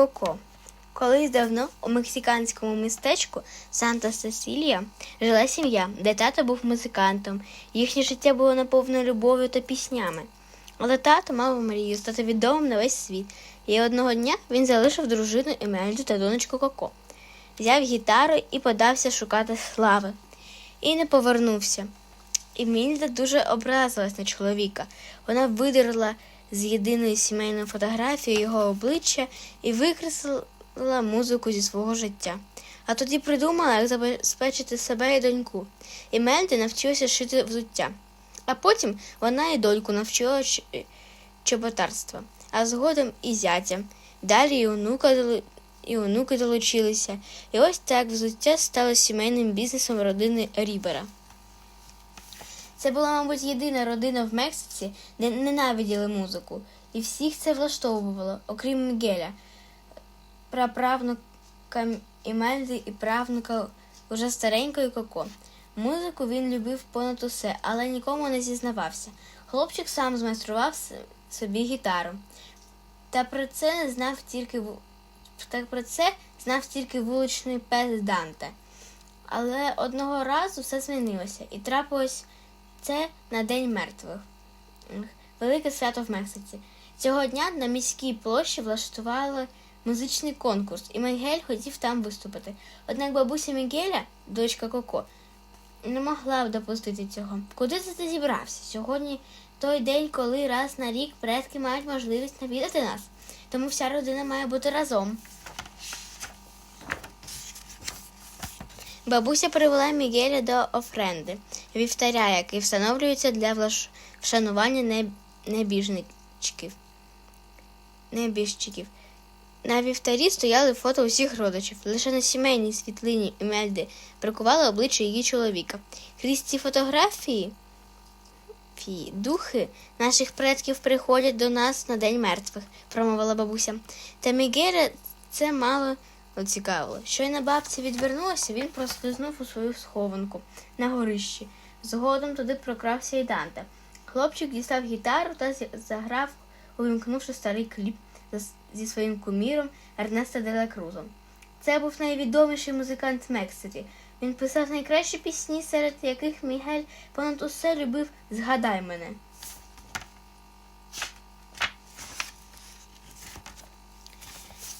Коко. Колись давно у мексиканському містечку Санта Сесілія жила сім'я, де тато був музикантом. Їхнє життя було наповнене любов'ю та піснями. Але тато мав мрію стати відомим на весь світ. І одного дня він залишив дружину Емельду та донечку Коко. Взяв гітару і подався шукати слави. І не повернувся. Емільда дуже образилась на чоловіка. Вона видерла з єдиної сімейної фотографії його обличчя і викреслила музику зі свого життя. А тоді придумала, як забезпечити себе і доньку. І Мельди навчилася шити взуття. А потім вона і доньку навчила чоботарства, а згодом і зятя. Далі і онука і онуки долучилися. І ось так взуття стало сімейним бізнесом родини Рібера. Це була, мабуть, єдина родина в Мексиці, де ненавиділи музику, і всіх це влаштовувало, окрім Мігеля, праправнука Імельди і правнука уже старенької Коко. Музику він любив понад усе, але нікому не зізнавався. Хлопчик сам змайстрував собі гітару. Та про це не знав тільки ву- та про це знав тільки вуличний пес Данте. Але одного разу все змінилося, і трапилось це на День мертвих. Велике свято в Мексиці. Цього дня на міській площі влаштували музичний конкурс, і Мігель хотів там виступити. Однак бабуся Мігеля, дочка Коко, не могла допустити цього. Куди це ти зібрався? Сьогодні той день, коли раз на рік предки мають можливість навідати нас. Тому вся родина має бути разом. Бабуся привела Мігеля до офренди, вівтаря, який встановлюється для вшанування неб- небіжничків. небіжчиків. На вівтарі стояли фото усіх родичів. Лише на сімейній світлині Імельди бракувало обличчя її чоловіка. Крізь ці фотографії фі, духи наших предків приходять до нас на День мертвих, промовила бабуся. Та Мігеля це мало оцікавило. Щойно бабця відвернулася, він прослизнув у свою схованку на горищі. Згодом туди прокрався і Данте. Хлопчик дістав гітару та заграв, увімкнувши старий кліп зі своїм куміром Ернеста Делакрузом. Це був найвідоміший музикант Мексики. Він писав найкращі пісні, серед яких Мігель понад усе любив Згадай мене.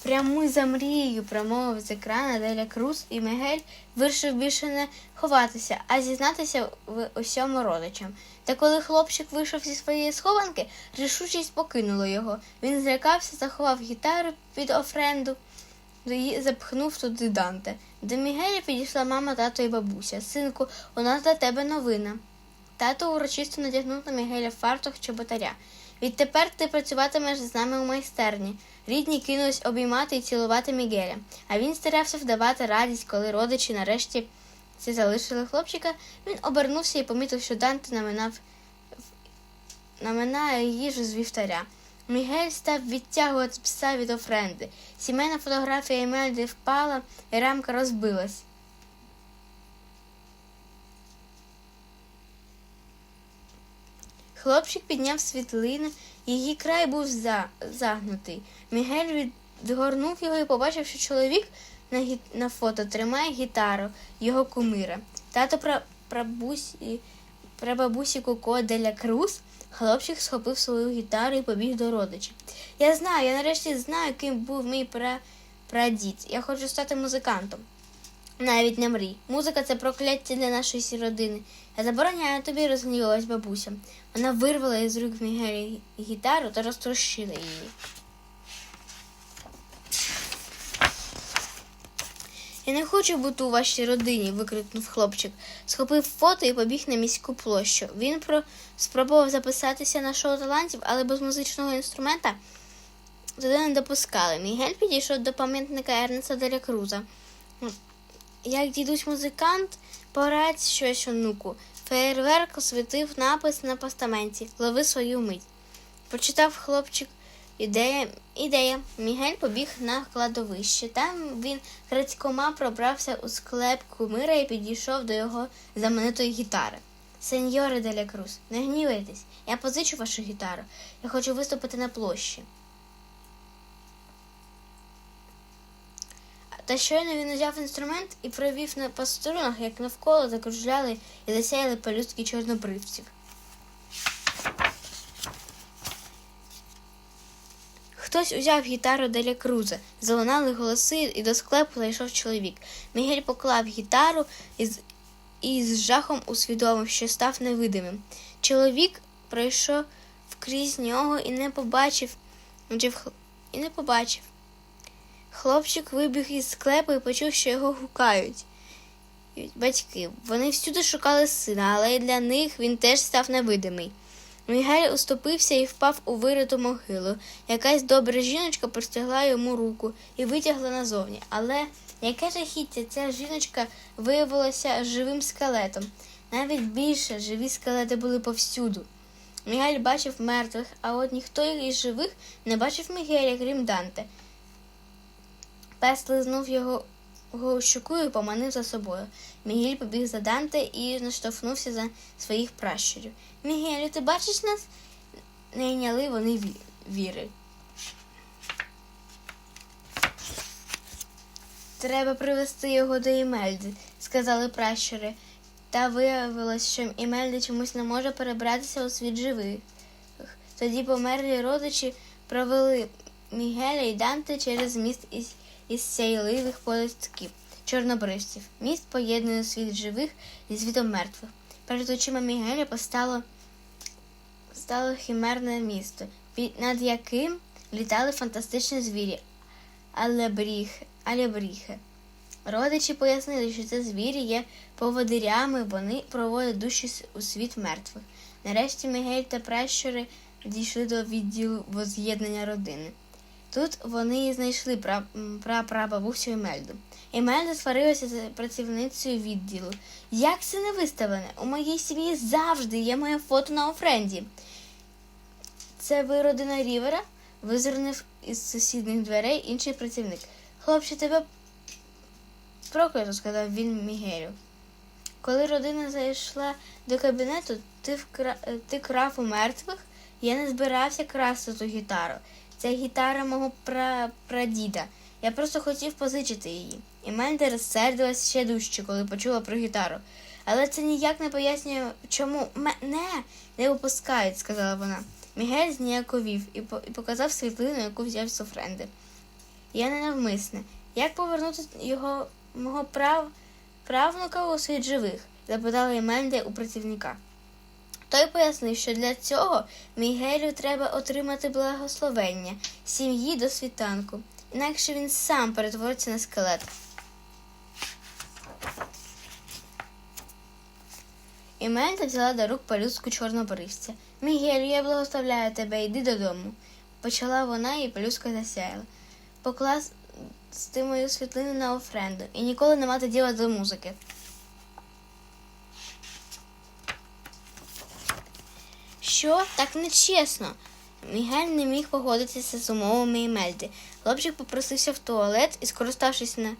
Прямуй за мрією, промовив з екрана Деля Круз, і Мігель вирішив більше не ховатися, а зізнатися в усьому родичам. Та коли хлопчик вийшов зі своєї схованки, рішучість покинула його. Він злякався, заховав гітару під офренду і запхнув туди Данте. До Мігеля підійшла мама, тато і бабуся. Синку, у нас для тебе новина. Тато урочисто надягнув на Мігеля фартух чоботаря. Відтепер ти працюватимеш з нами у майстерні. Рідні кинулись обіймати і цілувати Мігеля, а він старався вдавати радість, коли родичі нарешті всі залишили хлопчика. Він обернувся і помітив, що Данте наминав наминає їжу з вівтаря. Мігель став відтягувати пса від офренди. Сімейна фотографія Емельди впала, і рамка розбилась. Хлопчик підняв світлину, її край був за... загнутий. Мігель відгорнув його і побачив, що чоловік на, гі... на фото тримає гітару його кумира. Тато пра... прабусі... прабабусі Коко Деля Круз. Хлопчик схопив свою гітару і побіг до родичів. Я знаю, я нарешті знаю, ким був мій пра... прадід. Я хочу стати музикантом. Навіть не мрій. Музика це прокляття для нашої родини. Я забороняю тобі, розгнівалась бабуся. Вона вирвала із рук Мігелі гітару та розтрощила її. Я не хочу бути у вашій родині, викрикнув хлопчик. Схопив фото і побіг на міську площу. Він про... спробував записатися на шоу талантів, але без музичного інструмента туди не допускали. Мігель підійшов до пам'ятника Ернеста Деля Круза. Як дідусь музикант, порадь щось онуку. Феєрверк освітив напис на постаменті Лови свою мить. Почитав хлопчик ідея. Ідея. Мігель побіг на кладовище. Там він крадькома пробрався у склеп кумира і підійшов до його знаменитої гітари. Сеньоре Деля Круз, не гнівайтесь. Я позичу вашу гітару. Я хочу виступити на площі. Та щойно він узяв інструмент і провів на по струнах, як навколо закружляли і засяяли пелюстки чорнобривців. Хтось узяв гітару Деля Круза, залунали голоси, і до склепу зайшов чоловік. Мігель поклав гітару і з, і з жахом усвідомив, що став невидимим. Чоловік пройшов крізь нього і не побачив, і не побачив. Хлопчик вибіг із склепу і почув, що його гукають. Батьки. Вони всюди шукали сина, але й для них він теж став невидимий. Мігель уступився і впав у вириту могилу. Якась добра жіночка простягла йому руку і витягла назовні. Але яке жахіття, ця жіночка виявилася живим скелетом. Навіть більше живі скелети були повсюду. Мігель бачив мертвих, а от ніхто із живих не бачив Мігеля, крім Данте. Пес лизнув його, його щоку і поманив за собою. Мігель побіг за Данте і наштовхнувся за своїх пращурів. Мігелю, ти бачиш нас? Не йняли вони віри. Треба привести його до Імельди, сказали пращури. Та виявилось, що Імельда чомусь не може перебратися у світ живих. Тоді померлі родичі провели Мігеля і Данте через міст із, із сяйливих полистків, чорнобривців. Міст поєднує світ живих зі світом мертвих. Перед очима Мігеля постало стало хімерне місто, над яким літали фантастичні звірі, алебріхи. Родичі пояснили, що це звірі є поводирями, вони проводять душі у світ мертвих. Нарешті Мігель та пращури дійшли до відділу воз'єднання родини. Тут вони і знайшли прапрабабусю Емельду. Емельда сварилася з працівницею відділу. Як це не виставлене? У моїй сім'ї завжди є моє фото на офренді. Це ви родина Рівера? визирнув із сусідніх дверей інший працівник. Хлопче, тебе проклято, сказав він Мігелю. Коли родина зайшла до кабінету, ти, вкра... ти крав у мертвих? Я не збирався красти ту гітару. Це гітара мого пра... прадіда. Я просто хотів позичити її. І Менде розсердилась ще дужче, коли почула про гітару. Але це ніяк не пояснює, чому мене не випускають, сказала вона. Мігель зніяковів і, по... і показав світлину, яку взяв з Софренди. Я не навмисне. Як повернути його мого прав... правнука у світ живих? запитала Еменде у працівника. Той пояснив, що для цього Мігелю треба отримати благословення сім'ї до світанку, інакше він сам перетвориться на скелет. Іменда взяла до рук пелюстку чорнобривця. Мігелю, я благословляю тебе, йди додому. Почала вона і пелюстка засяяла. Покласти мою світлину на офренду і ніколи не мати діла до музики. Що? Так нечесно. Мігель не міг погодитися з умовами Імельди. Хлопчик попросився в туалет і, скориставшись на...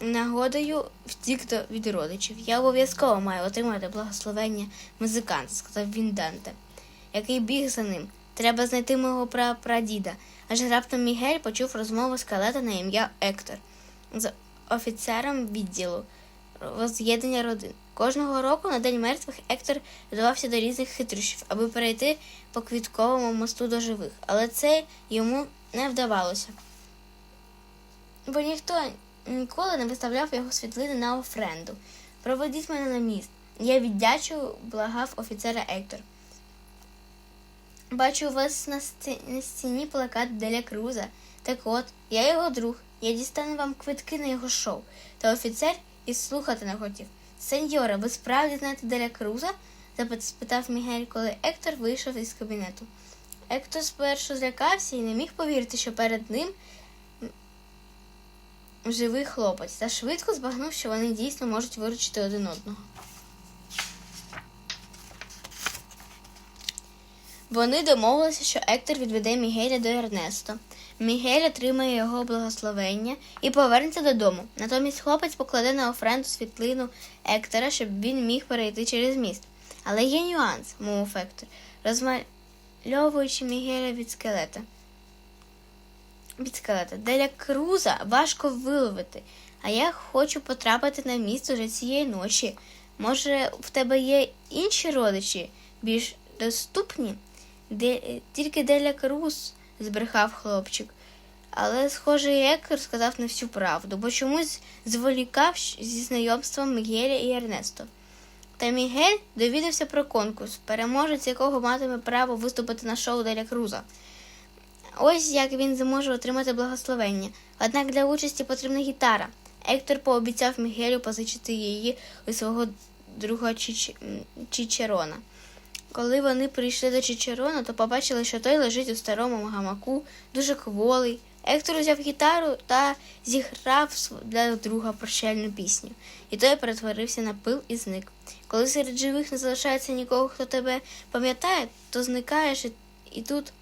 нагодою, втік до від родичів. Я обов'язково маю отримати благословення музиканта, сказав він Данте, який біг за ним. Треба знайти мого прапрадіда. Аж раптом Мігель почув розмову скелета на ім'я Ектор з офіцером відділу воз'єднання родин. Кожного року на День мертвих Ектор вдавався до різних хитрощів, аби перейти по квітковому мосту до живих, але це йому не вдавалося. Бо ніхто ніколи не виставляв його світлини на офренду. Проведіть мене на міст. Я віддячу, благав офіцера Ектор. Бачу у вас на, стіні плакат Деля Круза. Так от, я його друг. Я дістану вам квитки на його шоу. Та офіцер і слухати не хотів. Сеньоре, ви справді знаєте Деля Круза? спитав Мігель, коли Ектор вийшов із кабінету. Ектор спершу злякався і не міг повірити, що перед ним живий хлопець, та швидко збагнув, що вони дійсно можуть виручити один одного. Вони домовилися, що Ектор відведе Мігеля до Ернесто. Мігель отримає його благословення і повернеться додому. Натомість хлопець покладе на офренду світлину Ектора, щоб він міг перейти через міст. Але є нюанс, мовив Ектор, розмальовуючи Мігеля від скелета. від скелета. Деля Круза важко виловити, а я хочу потрапити на місце вже цієї ночі. Може, в тебе є інші родичі, більш доступні? Де... Тільки Деля Круз, збрехав хлопчик. Але, схоже, Екер сказав не всю правду, бо чомусь зволікав зі знайомством Мігеля і Ернесто. Та Мігель довідався про конкурс, переможець якого матиме право виступити на шоу Деля Круза. Ось як він зможе отримати благословення. Однак для участі потрібна гітара. Ектор пообіцяв Мігелю позичити її у свого друга Чіч- Чічерона. Коли вони прийшли до Чичерона, то побачили, що той лежить у старому гамаку, дуже кволий. Ектор взяв гітару та зіграв для друга прощальну пісню, і той перетворився на пил і зник. Коли серед живих не залишається нікого, хто тебе пам'ятає, то зникаєш і, і тут.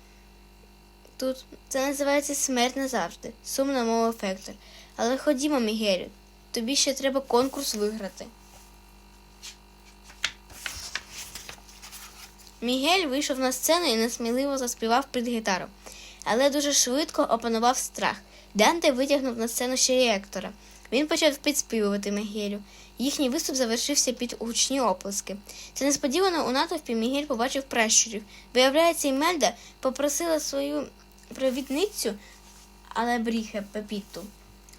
Тут це називається смерть назавжди, сумно мовив Ектор. Але ходімо, Мігелю, тобі ще треба конкурс виграти. Мігель вийшов на сцену і несміливо заспівав під гітару, але дуже швидко опанував страх. Данте витягнув на сцену ще й. Він почав підспівувати Мігелю. Їхній виступ завершився під гучні оплески. Це несподівано у натовпі Мігель побачив пращурів. Виявляється, Імельда попросила свою провідницю, але бріхе Пепітту,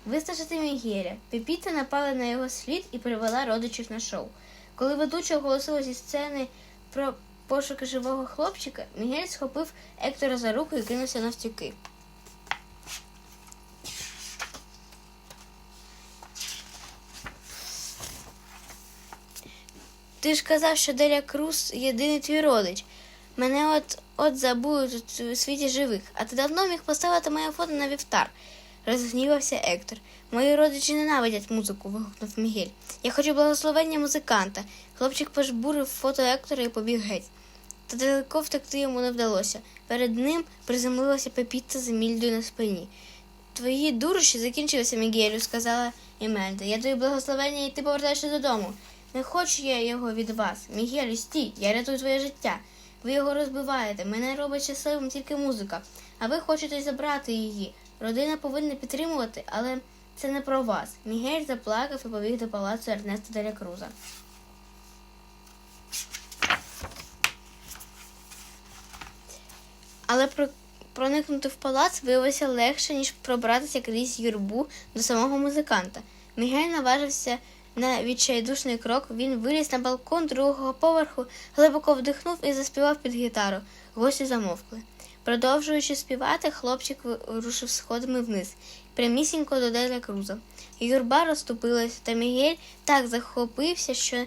вистежити Мігеля. Пепіта напала на його слід і привела родичів на шоу. Коли ведуча оголосила зі сцени про пошуки живого хлопчика, Мігель схопив Ектора за руку і кинувся навтюки. Ти ж казав, що Деля Круз єдиний твій родич. Мене от от забули тут у світі живих, а ти давно міг поставити моє фото на вівтар. Розгнівався Ектор. Мої родичі ненавидять музику, вигукнув Мігель. Я хочу благословення музиканта. Хлопчик пожбурив фото Ектора і побіг геть. Та далеко втекти йому не вдалося. Перед ним приземлилася Пепіта з Емільдою на спині. Твої дурощі закінчилися, Мігелю, сказала Емельда. Я даю благословення, і ти повертаєшся додому. Не хочу я його від вас. Мігелю, стій, я рятую твоє життя. Ви його розбиваєте. Мене робить щасливим тільки музика, а ви хочете забрати її. Родина повинна підтримувати, але це не про вас. Мігель заплакав і побіг до палацу Ернеста Деля Круза. Але про... проникнути в палац виявилося легше, ніж пробратися крізь юрбу до самого музиканта. Мігель наважився на відчайдушний крок. Він виліз на балкон другого поверху, глибоко вдихнув і заспівав під гітару. Гості замовкли. Продовжуючи співати, хлопчик рушив сходами вниз, прямісінько до Деля Круза. Юрба розступилася, та Мігель так захопився, що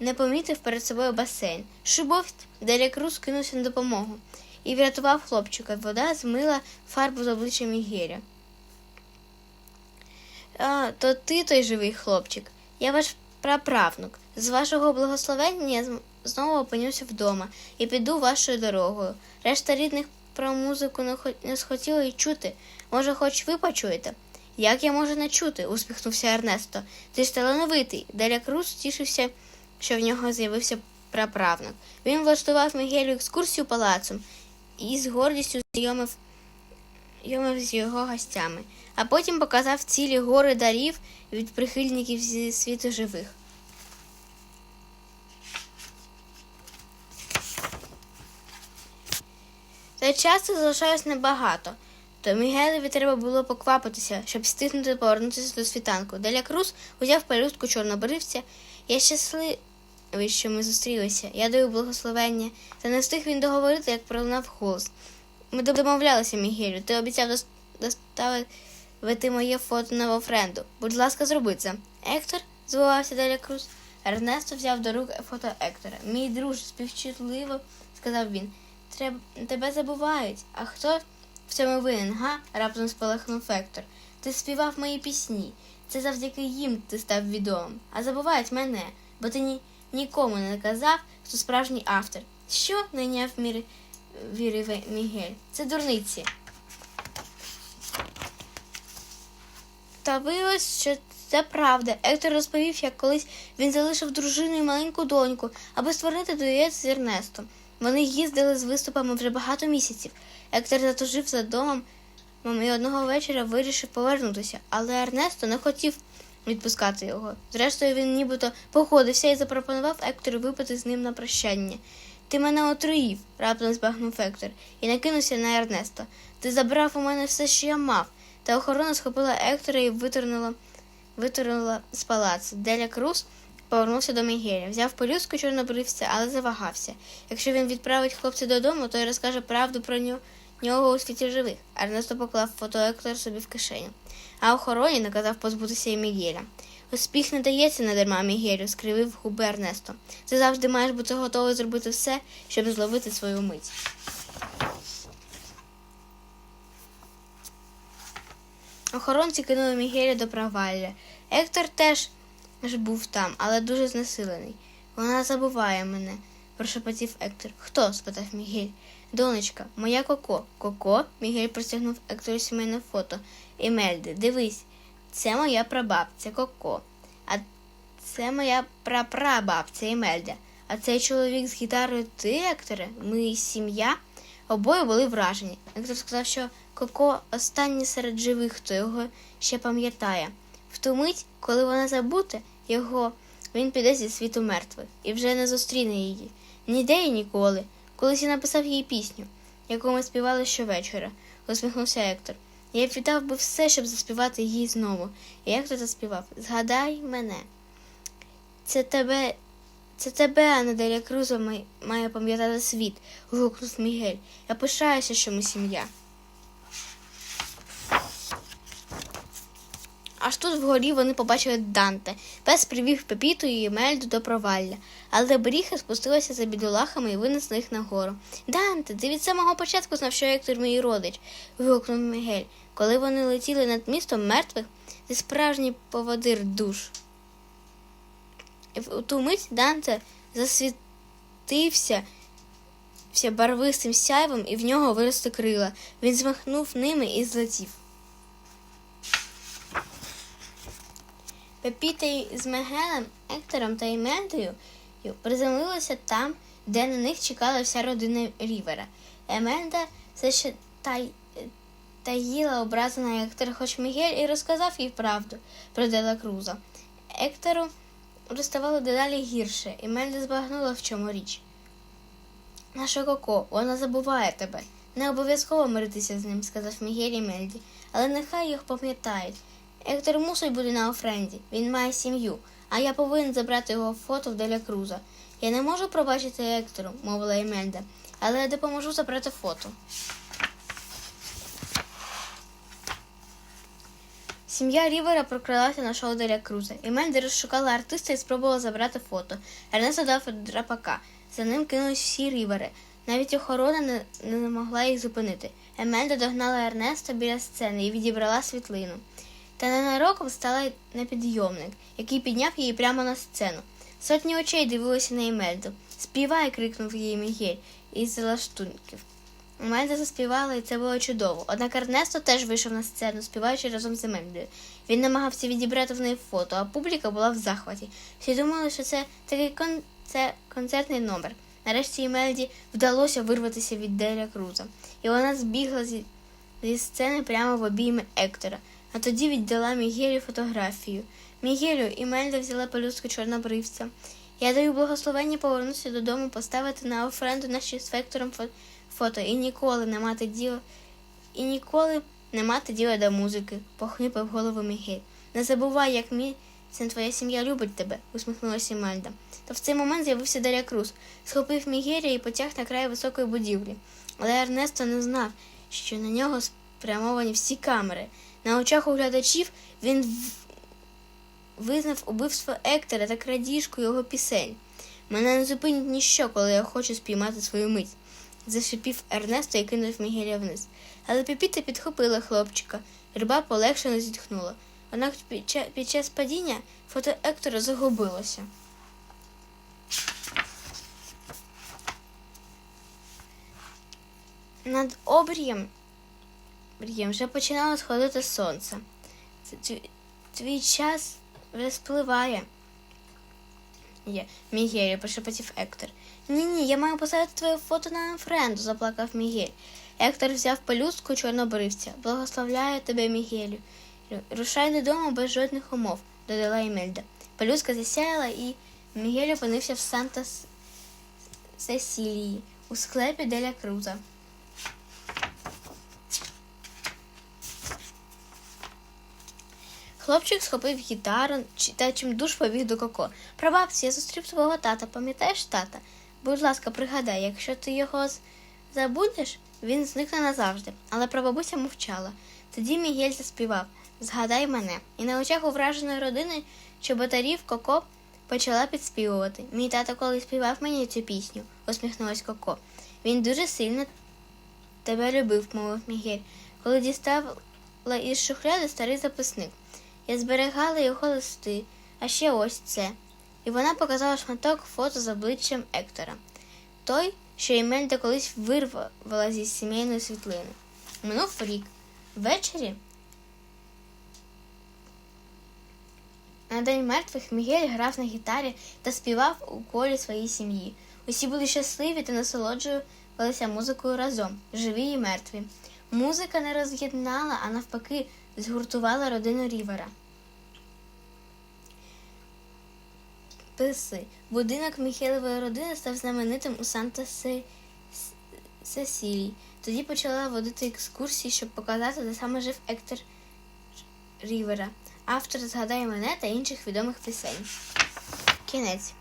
не помітив перед собою басейн. Шубовт Деля Круз кинувся на допомогу і врятував хлопчика. Вода змила фарбу з обличчя Мігеля. А, то ти той живий хлопчик. Я ваш праправнук. З вашого благословення я знову опинюся вдома і піду вашою дорогою. Решта рідних про музику не, хо- не схотіли й чути. Може, хоч ви почуєте? Як я можу не чути? усміхнувся Ернесто. Ти ж талановитий. Деля Круз тішився, що в нього з'явився праправнук. Він влаштував Мігелю екскурсію палацом і з гордістю знайомив з його гостями, а потім показав цілі гори дарів від прихильників зі світу живих. Та часу залишалось небагато, то Мігелеві треба було поквапитися, щоб встигнути повернутися до світанку. Деля Круз узяв пелюстку чорнобривця. Я щасливий, що ми зустрілися. Я даю благословення. Та не встиг він договорити, як пролунав голос. Ми домовлялися, Мігелю. Ти обіцяв доставити моє фото на Вофренду. Будь ласка, зроби це. Ектор, звивався Деля Круз. Ернесто взяв до рук фото Ектора. Мій друже, співчутливо, сказав він. Треб... Тебе забувають. А хто в цьому винен, га? раптом спалахнув Ектор. Ти співав мої пісні. Це завдяки їм ти став відомим. А забувають мене, бо ти ні... нікому не казав, хто справжній автор. Що? найняв мір... вірив Мігель. Це дурниці. Та виявилось, що це правда. Ектор розповів, як колись він залишив дружину і маленьку доньку, аби створити дует з Ернестом. Вони їздили з виступами вже багато місяців. Ектор затужив за домом і одного вечора вирішив повернутися, але Ернесто не хотів відпускати його. Зрештою, він нібито походився і запропонував Ектору випити з ним на прощання. Ти мене отруїв, раптом збагнув Ектор, і накинувся на Ернесто. Ти забрав у мене все, що я мав. Та охорона схопила Ектора і виторнула, виторнула з палацу. Деля Круз повернувся до Мігеля, взяв пелюстку чорнобривця, але завагався. Якщо він відправить хлопця додому, то й розкаже правду про нього у світі живих. Ернесто поклав фото Ектора собі в кишеню. А охороні наказав позбутися і Мігеля. Успіх не дається надарма Мігелю, скривив губи Ернесто. Ти завжди маєш бути готовий зробити все, щоб зловити свою мить. Охоронці кинули Мігеля до провалля. Ектор теж ж був там, але дуже знесилений. Вона забуває мене, прошепотів Ектор. Хто? спитав Мігель. Донечка, моя Коко. Коко? Мігель простягнув Ектору сімейне фото. Емельде, дивись, це моя прабабця Коко. А це моя прапрабабця Емельда. А цей чоловік з гітарою ти, Екторе? Ми сім'я? Обоє були вражені. Ектор сказав, що Коко останній серед живих, хто його ще пам'ятає. В ту мить, коли вона забуде його, він піде зі світу мертвих і вже не зустріне її. Ніде і ніколи. Колись я написав їй пісню, яку ми співали щовечора, усміхнувся Ектор. Я віддав би все, щоб заспівати її знову. І Ектор заспівав Згадай мене. Це тебе, це тебе, а не Деля Круза має пам'ятати світ, гукнув Мігель. Я пишаюся, що ми сім'я. Аж тут вгорі вони побачили Данте. Пес привів Пепіту і Мельду до провалля, але Бріха спустилася за бідолахами і винесла їх нагору. Данте, ти від самого початку знав, що Ектор мій родич. вигукнув Мігель. Коли вони летіли над містом мертвих, ти справжній поводир душ. У ту мить Данте засвітився вся барвистим сяйвом, і в нього виросли крила. Він змахнув ними і злетів. Пепіта з Мегелем, Ектором та Емельдою приземлилися там, де на них чекала вся родина Рівера. Емельда все ще таїла образу на Ектора, хоч Мігель і розказав їй правду про Дела Круза. Ектору розставало дедалі гірше, і Мельда збагнула, в чому річ. Наша Коко, вона забуває тебе. Не обов'язково миритися з ним, сказав Мігель і Мельді, але нехай їх пам'ятають. Ектор мусить бути на Офренді, він має сім'ю, а я повинен забрати його фото в Деля Круза. Я не можу пробачити Ектору, мовила Емельда, але я допоможу забрати фото. Сім'я Рівера прокралася на шоу Деля Круза. Емельда розшукала артиста і спробувала забрати фото. Ернесто дав драпака. За ним кинулись всі рівери. Навіть охорона не, не могла їх зупинити. Емельда догнала Ернеста біля сцени і відібрала світлину. Та ненароком стала на підйомник, який підняв її прямо на сцену. Сотні очей дивилися на Емельду. Співай, крикнув її Мігель із залаштунків. Емельда заспівала, і це було чудово. Однак Ернесто теж вийшов на сцену, співаючи разом з Емельдою. Він намагався відібрати в неї фото, а публіка була в захваті. Всі думали, що це такий кон... це концертний номер. Нарешті Емельді вдалося вирватися від Деля Круза, і вона збігла зі, зі сцени прямо в обійми Ектора а тоді віддала Мігелю фотографію. Мігелю, Імельда взяла пелюстку чорнобривця. Я даю благословення повернутися додому, поставити на офренду наші з вектором фото і ніколи не мати діла, і ніколи не мати діла до музики, похнипав голову Мігель. Не забувай, як мій син твоя сім'я любить тебе, усміхнулася Мельда. Та в цей момент з'явився Даря Круз, схопив Мігеля і потяг на край високої будівлі. Але Ернесто не знав, що на нього спрямовані всі камери. На очах у глядачів він визнав убивство Ектора та крадіжку його пісень. Мене не зупинить ніщо, коли я хочу спіймати свою мить, зашипів Ернесто і кинув Мігеля вниз. Але Пепіта підхопила хлопчика, Рба полегшено зітхнула. Однак під час падіння фото Ектора загубилося. Над обрієм Мрієм, вже починало сходити сонце. Твій, час вже спливає. Є, Мігелі, прошепотів Ектор. Ні, ні, я маю поставити твоє фото на френду, заплакав Мігель. Ектор взяв пелюстку чорнобривця. Благословляю тебе, Мігелю. Рушай додому без жодних умов, додала Емельда. Пелюстка засяяла і Мігель опинився в Санта Сесілії у склепі Деля Круза. Хлопчик схопив гітару та чимдуж побіг до Коко. Прабабці, я зустрів твого тата. Пам'ятаєш тата? Будь ласка, пригадай, якщо ти його забудеш, він зникне назавжди. Але прабабуся мовчала. Тоді Мігель заспівав Згадай мене. І на очах у враженої родини чоботарів Коко почала підспівувати. Мій тато колись співав мені цю пісню, усміхнулась Коко. Він дуже сильно тебе любив, мовив Мігель, коли дістала із шухляди старий записник. Я зберігала його листи, а ще ось це. І вона показала шматок фото з обличчям Ектора. Той, що Емельда колись вирвала зі сімейної світлини. Минув рік. Ввечері на День мертвих Мігель грав на гітарі та співав у колі своїй сім'ї. Усі були щасливі та насолоджувалися музикою разом, живі і мертві. Музика не роз'єднала, а навпаки, згуртувала родину Рівера. Писи. Будинок Міхелевої родини став знаменитим у Санта Се- С- Сесілії. Тоді почала водити екскурсії, щоб показати, де саме жив Ектор Рівера, автор згадай мене та інших відомих пісень. Кінець.